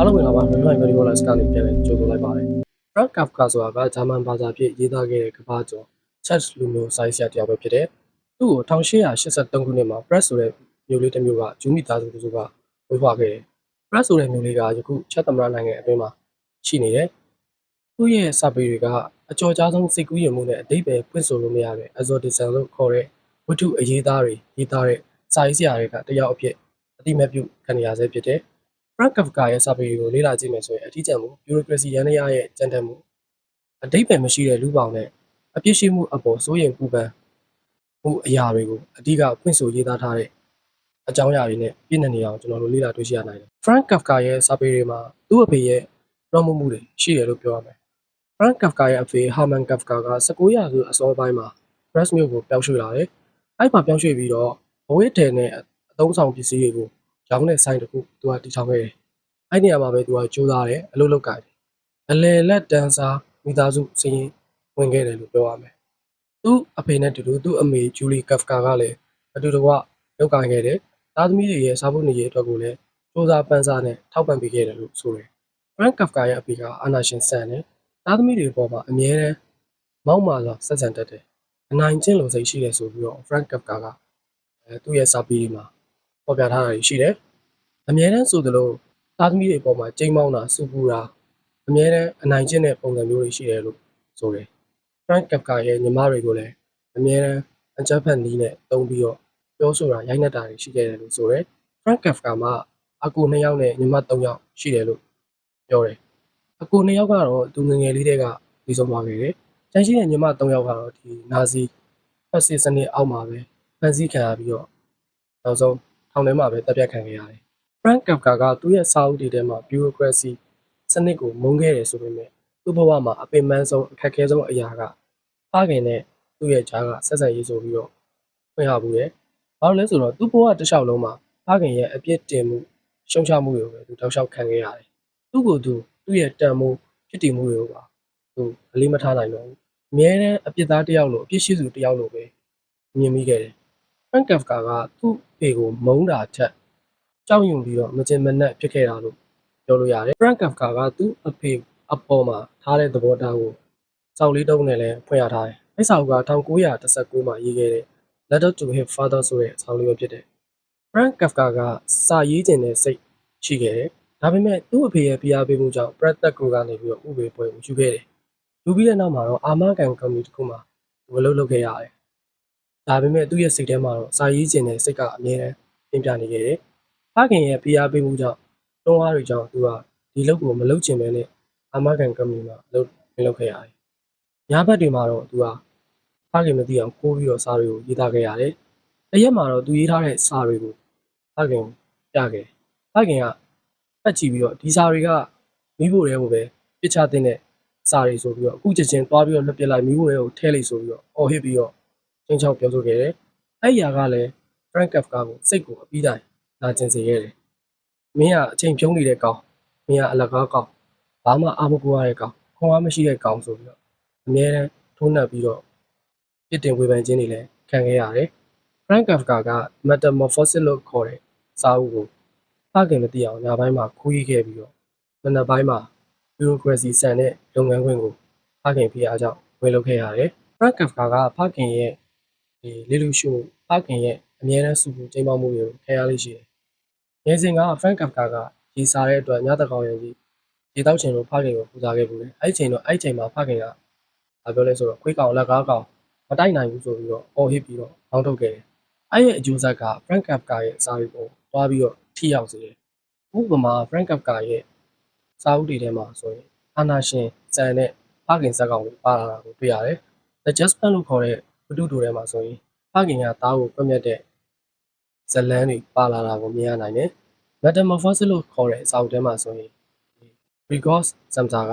အားလုံးမင်္ဂလာပါမြန်မာ Very Wallace ကနေပြန်လည်ကြိုဆိုလိုက်ပါတယ် Frank Kafka ဆိုတာကဂျာမန်ဘာသာဖြင့်ရေးသားခဲ့တဲ့ကမ္ဘာကျော် Church လူမျိုးစာရေးဆရာတစ်ယောက်ပဲဖြစ်တယ်သူ့ကို1883ခုနှစ်မှာ Press ဆိုတဲ့မြို့လေးတစ်မြို့ကဂျူးမိသားစုတစ်စုကဝေးဖွားခဲ့တယ် Press ဆိုတဲ့မြို့လေးကယခုချက်သမရနိုင်ငံအတွင်းမှာရှိနေတယ်သူ့ရဲ့စာပေတွေကအကျော်ကြားဆုံးစိတ်ကူးယဉ်မှုနဲ့အတိတ်ပဲဖွင့်ဆိုလို့မရတဲ့ exotism လို့ခေါ်တဲ့ဝတ္ထုအရေးသားတွေရေးသားတဲ့စာရေးဆရာတွေကတယောက်အဖြစ်အတိအမတ်ပြုခံရဆဲဖြစ်တယ် Frank Kafka ရဲ့စာပေတွေကိုလေ့လာကြည့်မယ်ဆိုရင်အထီးကျန်မှု bureaucracy ရန်ရရဲ့ကြံတတ်မှုအတိတ်ပဲမရှိတဲ့လူပောင်နဲ့အပြစ်ရှိမှုအပေါ်စိုးရင်ပူပန်မှုအရာတွေကိုအဓိကဖွင့်ဆိုရေးသားထားတဲ့အကြောင်းအရာတွေနဲ့ပြည့်နေနေအောင်ကျွန်တော်တို့လေ့လာတွေ့ရှိရနိုင်တယ်။ Frank Kafka ရဲ့စာပေတွေမှာသူ့အဖေရဲ့လွှမ်းမိုးမှုတွေရှိတယ်လို့ပြောရမယ်။ Frank Kafka ရဲ့အဖေ Herman Kafka က19ရာစုအစောပိုင်းမှာ Press မြို့ကိုပြောင်းရွှေ့လာတယ်။အဲ့မှာပြောင်းရွှေ့ပြီးတော့ဘဝထဲနဲ့အသုံးဆောင်ပစ္စည်းတွေကို ရောင်းတဲ့ဆိုင်တစ်ခုသူကတည်ထောင်ခဲ့တယ်။အဲ့နေရာမှာပဲသူကကြိုးစားတယ်အလုပ်လုပ်ကြတယ်။အလယ်လက်တန်းစားမိသားစုစရင်ဝင်ခဲ့တယ်လို့ပြောရမယ်။သူ့အဖေနဲ့တူတူသူ့အမေဂျူလီကဖကာကလည်းအတူတကွလုပ်ကိုင်ခဲ့တယ်။သားသမီးတွေရဲ့စားဖို့နေရေးအတွက်ကိုလည်းစူးစမ်းပန်းစားနဲ့ထောက်ပံ့ပေးခဲ့တယ်လို့ဆိုတယ်။ Frank Kafka ရဲ့အဖေကအာနာရှင်ဆန်တယ်။သားသမီးတွေပေါ်မှာအမြဲတမ်းမောက်မာစွာဆက်ဆံတတ်တယ်။အနိုင်ကျင့်လိုစိတ်ရှိတယ်ဆိုပြီးတော့ Frank Kafka ကအဲသူ့ရဲ့စာပေတွေမှာ ပေါ်ပြထားတာရှိတယ်။အမြဲတမ်းဆိုသလိုသားသမီးတွေပေါ်မှာကြိမ်းမောင်းတာစူပူတာအမြဲတမ်းအနိုင်ကျင့်တဲ့ပုံစံမျိုးတွေရှိတယ်လို့ဆိုတယ်။ Frank Kafka ရဲ့ညီမတွေကိုလည်းအမြဲတမ်းအကြမ်းဖက်နည်းနဲ့တုံးပြီးတော့ပြောဆိုတာရိုက်နှက်တာတွေရှိခဲ့တယ်လို့ဆိုတယ်။ Frank Kafka မှာအကူ2ယောက်နဲ့ညီမ3ယောက်ရှိတယ်လို့ပြောတယ်။အကူ2ယောက်ကတော့သူငယ်ငယ်လေးတည်းကပြီးဆုံးသွားခဲ့တယ်။ကျန်ရှိတဲ့ညီမ3ယောက်ကတော့ဒီနာဇီဖက်စစ်စနစ်အောက်မှာပဲဖန်ဆီးခံရပြီးတော့နောက်ဆုံး ထောင်ထဲမှာပဲတပ်ဖြတ်ခံခဲ့ရတယ်။ Frank Kafka ကသူ့ရဲ့စာအုပ်တွေထဲမှာ bureaucracy စနစ်ကိုမုန်းခဲ့တယ်ဆိုပေမဲ့သူ့ဘဝမှာအပင်ပန်းဆုံးအခက်အခဲဆုံးအရာကဖခင်နဲ့သူ့ရဲ့ဂျားကဆက်ဆံရေးဆိုပြီးတော့ဖွင့်ဟမှုရယ်။ဘာလို့လဲဆိုတော့သူ့ဘဝတစ်လျှောက်လုံးမှာဖခင်ရဲ့အပြစ်တင်မှုရှုံချမှုတွေကိုပဲသူတောက်လျှောက်ခံခဲ့ရတယ်။သူ့ကိုယ်သူသူ့ရဲ့တန်မိုးဖြစ်တည်မှုတွေကိုပါသူအလေးမထားနိုင်တော့ဘူး။အမြဲတမ်းအပြစ်သားတစ်ယောက်လိုအပြစ်ရှိသူတစ်ယောက်လိုပဲမြင်မိခဲ့တယ်။ Frank Kafka ကသူ့ ဖေကိုမုန်းတာထက်ကြောက်ရွံ့ပြီးတော့မကျင်မနက်ဖြစ်ခဲ့တာလို့ပြောလို့ရတယ်။ Frank Kafka ကသူ့အဖေအပေါ်မှာထားတဲ့သဘောထားကိုစောက်လေးတုံးနဲ့လည်းဖွင့်ရထားတယ်။အဲ့စာအုပ်က1919မှာရေးခဲ့တဲ့ Letter to His Father ဆိုတဲ့စာအုပ်လေးပဲဖြစ်တယ်။ Frank Kafka ကစာရေးခြင်းနဲ့စိတ်ရှိခဲ့တယ်။ဒါပေမဲ့သူ့အဖေရဲ့ပြားပေးမှုကြောင့် Brad Tech ကနေပြီးတော့ဥပဒေပွဲကိုယူခဲ့တယ်။ယူပြီးတဲ့နောက်မှာတော့အာမခံ company တစ်ခုမှာသူအလုပ်လုပ်ခဲ့ရတယ်။ ဒါပေမဲ့သူ့ရဲ့စိတ်ထဲမှာတော့စာရေးခြင်းနဲ့စိတ်ကအမြဲတမ်းပြင်ပြနေခဲ့တယ်။ဖခင်ရဲ့ပြားပေးမှုကြောင့်တွန်းအားတွေကြောင့်သူကဒီလုပ်ကိုမလုပ်ချင်ပဲနဲ့အာမခံ company မှာလုပ်လုပ်ခဲ့ရတယ်။ညဘက်တွေမှာတော့သူကဖခင်မသိအောင်ကိုးပြီးတော့စာတွေကိုရေးသားခဲ့ရတယ်။တရက်မှာတော့သူရေးထားတဲ့စာတွေကိုဖခင်ပြခဲ့တယ်။ဖခင်ကဖတ်ကြည့်ပြီးတော့ဒီစာတွေကမိဖို့တွေကိုပဲပြစ်ချတဲ့စာတွေဆိုပြီးတော့အခုချက်ချင်းသွားပြီးတော့လွှတ်ပြလိုက်မိဖို့တွေကိုထဲလိုက်ဆိုပြီးတော့အော်ဟစ်ပြီးတော့ ချင်းချောက်ပြောဆိုခဲ့တယ်။အဲ့ဒီຢာကလည်း Frank Kafka ကိုစိတ်ကိုအပြီးတိုင်နာကျင်စေခဲ့တယ်။မင်းကအချိန်ဖြုံးနေတဲ့ကောင်မင်းကအလကားကောင်ဘာမှအာမကိုရတဲ့ကောင်ခွန်အားမရှိတဲ့ကောင်ဆိုပြီးတော့အများအားထိုးနှက်ပြီးတော့ပြစ်တင်ဝေဖန်ခြင်းတွေလည်းခံခဲ့ရတယ်။ Frank Kafka က Metamorphosis လို့ခေါ်တဲ့စာအုပ်ကိုဖခင်မသိအောင်ညပိုင်းမှာခိုးရေးခဲ့ပြီးတော့မနက်ပိုင်းမှာ bureaucracy ဆန်တဲ့လုပ်ငန်းခွင်ကိုဖခင်ဖိအားကြောင့်ဝင်လုပ်ခဲ့ရတယ်။ Frank Kafka ကဖခင်ရဲ့ ဒီလေလူရှုဖခင်ရဲ့အမြဲတမ်းစူပူချိန်ပေါမှုတွေကိုခံရလို့ရှိတယ်။ငယ်စဉ်က Frank Kafka ကရေးစားတဲ့အတွက်ညတကောင်ရင်ကြီးရေတောက်ချင်လို့ဖခင်ကိုပူဇော်ခဲ့ဘူးလေ။အဲ့ချိန်တော့အဲ့ချိန်မှာဖခင်ကဘာပြောလဲဆိုတော့ခွေးကောင်လက်ကားကောင်မတိုက်နိုင်ဘူးဆိုပြီးတော့အော်ဟစ်ပြီးတော့ထောင်းထုတ်ခဲ့တယ်။အဲ့ရဲ့အကျိုးဆက်က Frank Kafka ရဲ့စာရီကိုတွားပြီးတော့ထိရောက်စေတယ်။ဥပမာ Frank Kafka ရဲ့စာအုပ်တွေထဲမှာဆိုရင်အာနာရှင်စံတဲ့ဖခင်ဇက်ကောင်ကိုပါလာတာကိုတွေ့ရတယ်။ The Just Pen လို့ခေါ်တဲ့ ဝတ္ထုတိုထဲမှာဆိုရင်ဖခင်ကသားကိုပြတ်မြတ်တဲ့ဇလန်းတွေပါလာတာကိုမြင်ရနိုင်တယ်။ Metamorphosis လို့ခေါ်တဲ့စာအုပ်ထဲမှာဆိုရင် Rigos Samsa က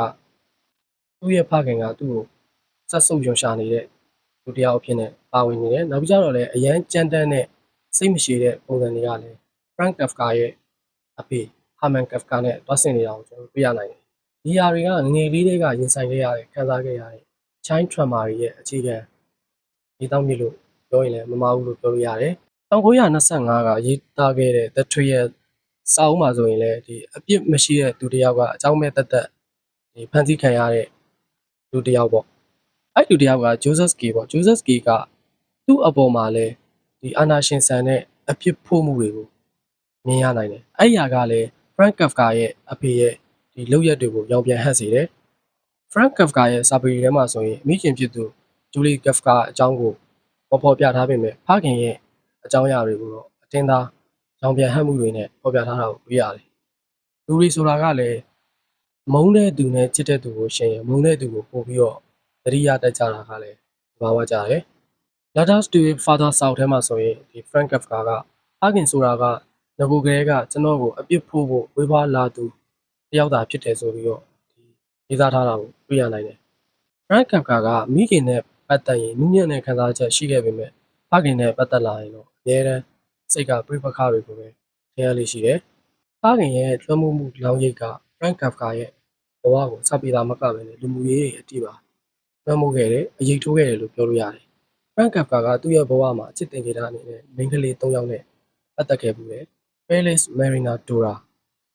သူ့ရဲ့ဖခင်ကသူ့ကိုဆက်ဆုပ်ရွံရှာနေတဲ့လူတစ်ယောက်အဖြစ်နဲ့ပါဝင်နေတယ်။နောက်ပြီးကြတော့လည်းအရန်ကြမ်းတမ်းတဲ့စိတ်မရှိတဲ့ပုံစံတွေကလည်း Frank Kafka ရဲ့အဖေ Herman Kafka နဲ့တွားဆင်နေတာကိုကျွန်တော်တွေ့ရနိုင်တယ်။ဒီຢာတွေကငယ်လေးတွေကရင်ဆိုင်ခဲ့ရတဲ့ခံစားခဲ့ရတဲ့ child trauma တွေရဲ့အခြေခံ ဒီတောက်မြစ်လို့ပြောရင်လည်းမမှားဘူးလို့ပြောလို့ရတယ်။1925ကရေးသားခဲ့တဲ့ The Trial စာအုပ်မှာဆိုရင်လည်းဒီအပြစ်မရှိတဲ့သူတစ်ယောက်ကအကြောင်းမဲ့တက်တက်ဒီဖန်ဆီးခံရတဲ့လူတစ်ယောက်ပေါ့အဲ့လူတစ်ယောက်က Joseph Key ပေါ့ Joseph Key ကသူ့အပေါ်မှာလည်းဒီအာနာရှင်ဆန်တဲ့အပြစ်ဖို့မှုတွေကိုမြင်ရနိုင်တယ်အဲ့ဒီဟာကလည်း Frank Kafka ရဲ့အဖေရဲ့ဒီလောက်ရက်တွေကိုရောင်ပြန်ဟပ်စေတယ် Frank Kafka ရဲ့စာပေထဲမှာဆိုရင်အမိခင်ဖြစ်သူ Julie Kafka အကြောင်းကိုပေါ်ပေါ်ပြထားပေမဲ့ဖခင်ရဲ့အကြောင်းအရာတွေကိုတော့အတင်းသားရောင်ပြန်ဟပ်မှုတွေနဲ့ပေါ်ပြထားတာကိုတွေ့ရတယ်။လူတွေဆိုတာကလည်းမုန်းတဲ့သူနဲ့ချစ်တဲ့သူကိုရှင်ရင်မုန်းတဲ့သူကိုပို့ပြီးတော့သတိရတတ်ကြတာကလည်းသဘာဝကြတယ်။ Letters to a Father South ထဲမှာဆိုရင်ဒီ Frank Kafka ကဖခင်ဆိုတာကငကိုကလေးကကျွန်တော်ကိုအပြစ်ဖို့ဖို့ဝေးဖွားလာသူတယောက်သာဖြစ်တယ်ဆိုပြီးတော့ဒီရေးသားထားတာကိုတွေ့ရနိုင်တယ်။ Frank Kafka ကမိခင်နဲ့ ပတ်သက်ရင်နုညံ့တဲ့ခံစားချက်ရှိခဲ့ပေမဲ့ဖခင်နဲ့ပတ်သက်လာရင်တော့အများတန်းစိတ်ကပြိပခါတွေကိုပဲထင်ရလိမ့်ရှိတယ်။ဖခင်ရဲ့လွှမ်းမိုးမှုလောင်ရိပ်က Frank Kafka ရဲ့ဘဝကိုစပေးတာမကပဲလေလူမှုရေးရဲ့အတိပါလွှမ်းမိုးခဲ့တယ်အရေးထိုးခဲ့တယ်လို့ပြောလို့ရတယ်။ Frank Kafka ကသူ့ရဲ့ဘဝမှာအချစ်တင်ကြတာအနေနဲ့မိန်းကလေး၃ယောက်နဲ့ပတ်သက်ခဲ့ဘူးတယ်။ Felix Marina Dora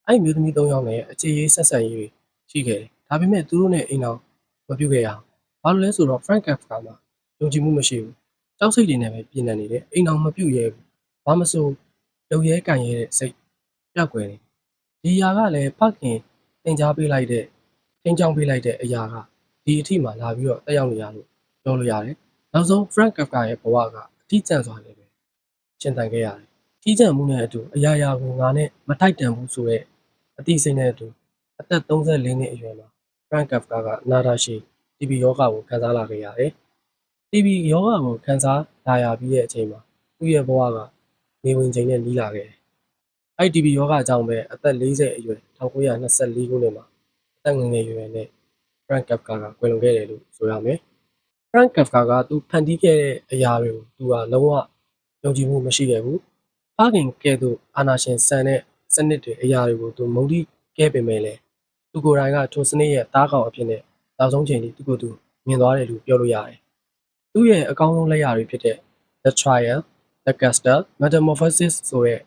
အဲ့ဒီမျိုးသမီး၃ယောက်နဲ့အခြေရေးဆက်ဆံရေးတွေရှိခဲ့တယ်။ဒါပေမဲ့သူတို့နဲ့အိမ်အောင်မပြုတ်ခဲ့ရအောင်။ ဘာလို့လဲဆိုတော့ Frank Kafka မှာယုံကြည်မှုမရှိဘူး။ကြောက်စိတ်တွေနဲ့ပဲပြည်နေနေတယ်။အိမ်အောင်မပြုတ်ရဲဘူး။ဘာမဆိုလုံရဲကန်ရဲတဲ့စိတ်ပျောက်ကွယ်တယ်။ဒီຢာကလည်းဖခင်သင်ကြားပေးလိုက်တဲ့သင်ကြောင်းပေးလိုက်တဲ့အရာကဒီအထိမှလာပြီးတော့တက်ရောက်နေရလို့ပြောလို့ရတယ်။နောက်ဆုံး Frank Kafka ရဲ့ဘဝကအတိကျန်စွာလည်းပဲရှင်းတန်ခဲ့ရတယ်။ကြီးကြံမှုနဲ့အတူအရာရာကိုငါနဲ့မထိုက်တန်ဘူးဆိုတော့အသိစိတ်နဲ့အတူအသက်34နှစ်အရွယ်မှာ Frank Kafka ကနာတာရှိ TB ယောဂကိုခံစားလာခဲ့ရတယ်။ TB ယောဂကိုခံစားလာရပြီးတဲ့အချိန်မှာသူ့ရဲ့ဘဝကနေဝင်ချိန်နဲ့နီးလာခဲ့တယ်။အဲ့ TB ယောဂအကြောင်းပဲအသက်40အရွယ်1924ခုနှစ်မှာအသက်ငယ်ငယ်ရွယ်ရွယ်နဲ့ Frank Kafka ကကွယ်လွန်ခဲ့တယ်လို့ဆိုရမယ်။ Frank Kafka ကသူဖန်တီးခဲ့တဲ့အရာတွေကိုသူကလုံးဝယုံကြည်မှုမရှိခဲ့ဘူး။ဖခင်ကဲ့သို့အာနာရှင်ဆန်တဲ့စနစ်တွေအရာတွေကိုသူမုန်းတီးခဲ့ပေမဲ့လည်းသူကိုယ်တိုင်ကထိုစနစ်ရဲ့တားကောင်အဖြစ်နဲ့ နောက်ဆုံးချိန်ထိသူ့ကိုယ်သူမြင်သွားတယ်လို့ပြောလို့ရတယ်။သူ့ရဲ့အကောင်းဆုံးလက်ရာတွေဖြစ်တဲ့ The Trial, The Castle, Metamorphosis ဆိုတဲ့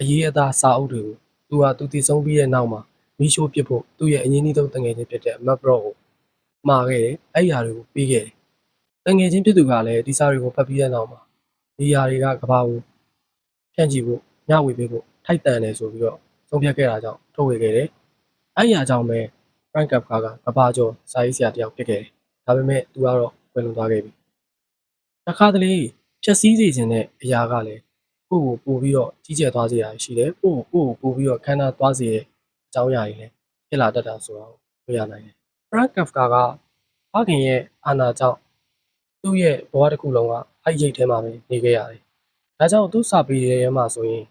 အရေးအသားစာအုပ်တွေကိုသူဟာသူတည်ဆုံးပြီးတဲ့နောက်မှာမီးရှိုးပစ်ဖို့သူ့ရဲ့အရင်းအနှီးဆုံးတငယ်ချင်းဖြစ်တဲ့ Matt Brock ကိုမှာခဲ့တယ်။အဲ့ဒီအရာတွေကိုပြီးခဲ့တယ်။တငယ်ချင်းဖြစ်သူကလည်းဒီစာတွေကိုဖတ်ပြီးတဲ့နောက်မှာဒီအရာတွေကကဘာကိုဖြန့်ကြည့်ဖို့ညဝေပေးဖို့ထိုက်တန်တယ်ဆိုပြီးတော့ဆုံးဖြတ်ခဲ့တာကြောင့်ထုတ်ဝေခဲ့တယ်။အဲ့ဒီအရာကြောင့်ပဲ Frank Kafka ကကဘာကျော်စာရေးဆရာတစ်ယောက်ဖြစ်ခဲ့တယ်။ဒါပေမဲ့သူကတော့ကွယ်လွန်သွားခဲ့ပြီ။တစ်ခါတလေဖြက်စီးစေခြင်းတဲ့အရာကလည်းကိုယ့်ကိုပို့ပြီးတော့ကြီးကျယ်သွားစေတာရှိတယ်။ကိုယ့်ကိုကိုယ့်ကိုပို့ပြီးတော့ခန္ဓာသွားစေတဲ့အကြောင်းအရာတွေလည်းဖြစ်လာတတ်တာဆိုတော့တွေ့ရနိုင်တယ်။ Frank Kafka ကဖခင်ရဲ့အာဏာကြောင့်သူ့ရဲ့ဘဝတစ်ခုလုံးကအဲ့ရိတ်ထဲမှာပဲနေခဲ့ရတယ်။ဒါကြောင့်သူ့စာပေထဲမှာဆိုရင်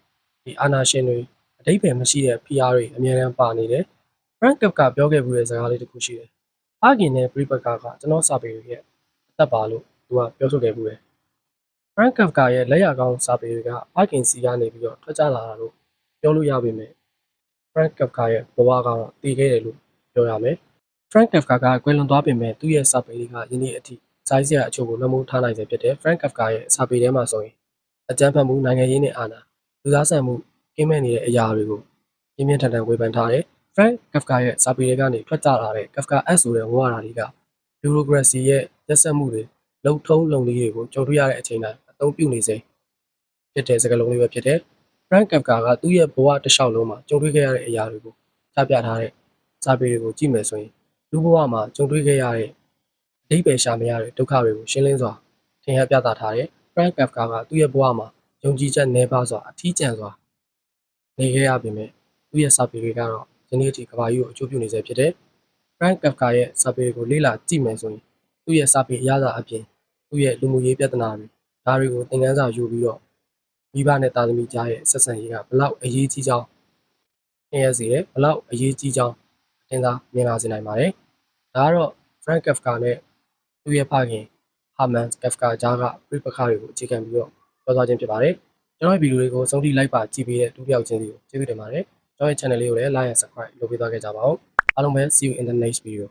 ဒီအာဏာရှင်တွေအတိတ်ပဲမရှိတဲ့ PR တွေအများအားပါနေတယ်။ Frank Kafka ပြောခဲ့မှုတဲ့စကားလေးတစ်ခုရှိတယ်။ဖခင်နဲ့ပြိပက္ခကကျွန်တော်စာပေရဲ့အသက်ပါလို့သူကပြောဆိုခဲ့မှုတယ်။ Frank Kafka ရဲ့လက်ရကောင်းစာပေတွေကဖခင်စီကနေပြီးတော့ထွက်ကြလာတာလို့ပြောလို့ရပေမဲ့ Frank Kafka ရဲ့ဘဝကတော့တည်ခဲ့တယ်လို့ပြောရမယ်။ Frank Kafka ကကွယ်လွန်သွားပေမဲ့သူ့ရဲ့စာပေတွေကယနေ့အထိဇိုင်းစရာအချို့ကိုနှမိုးထားနိုင်စေဖြစ်တယ်။ Frank Kafka ရဲ့စာပေထဲမှာဆိုရင်အကြမ်းဖက်မှုနိုင်ငံရေးနဲ့အာဏာလူသားဆန်မှုကင်းမဲ့နေတဲ့အရာတွေကိုပြင်းပြင်းထန်ထန်ဝေဖန်ထားတယ်။ Frank Kafka ရဲ့စာပေတွေကနေထွက်ကြလာတဲ့ Kafka S ဆိုတဲ့ဝါဒတွေက bureaucracy ရဲ့ရက်စက်မှုတွေလုံထုံးလုံနည်းတွေကိုကြုံတွေ့ရတဲ့အချိန်တိုင်းအသုံးပြုနေစေဖြစ်တဲ့စကားလုံးလေးပဲဖြစ်တယ်။ Frank Kafka ကသူ့ရဲ့ဘဝတစ်လျှောက်လုံးမှာကြုံတွေ့ခဲ့ရတဲ့အရာတွေကိုချပြထားတဲ့စာပေတွေကိုကြည့်မယ်ဆိုရင်လူဘဝမှာကြုံတွေ့ခဲ့ရတဲ့အဓိပ္ပာယ်ရှာမရတဲ့ဒုက္ခတွေကိုရှင်းလင်းစွာထင်ဟပ်ပြသထားတယ်။ Frank Kafka ကသူ့ရဲ့ဘဝမှာယုံကြည်ချက်နှဲပါစွာအထီးကျန်စွာနေခဲ့ရပေမဲ့သူ့ရဲ့စာပေတွေကတော့ ဒီနေ့အထိကမ္ဘာကြီးကိုအကျိုးပြုနေစေဖြစ်တယ်။ Frank Kafka ရဲ့စာပေတွေကိုလေ့လာကြည့်မယ်ဆိုရင်သူ့ရဲ့စာပေအရသာအပြင်သူ့ရဲ့လူမှုရေးပြဿနာတွေဒါတွေကိုသင်ခန်းစာယူပြီးတော့မိဘနဲ့တာသမီကြားရဲ့ဆက်ဆံရေးကဘလောက်အရေးကြီးကြောင်းသင်ရစေတယ်ဘလောက်အရေးကြီးကြောင်းအထင်သာမြင်လာစေနိုင်ပါတယ်။ဒါကတော့ Frank Kafka နဲ့သူ့ရဲ့ဖခင် Herman Kafka ကြားကပြပခါတွေကိုအခြေခံပြီးတော့ပြောသွားခြင်းဖြစ်ပါတယ်။ကျွန်တော်ရဲ့ဗီဒီယိုလေးကိုဆုံးထိလိုက်ပါကြည့်ပေးတဲ့ဒုတိယချင်းစီကိုကျေးဇူးတင်ပါတယ်။ ကျွန်တော်ရဲ့ channel လေးကိုလည်း like and subscribe လုပ်ပေးသွားခဲ့ကြပါဦး။အားလုံးပဲ see you in the next video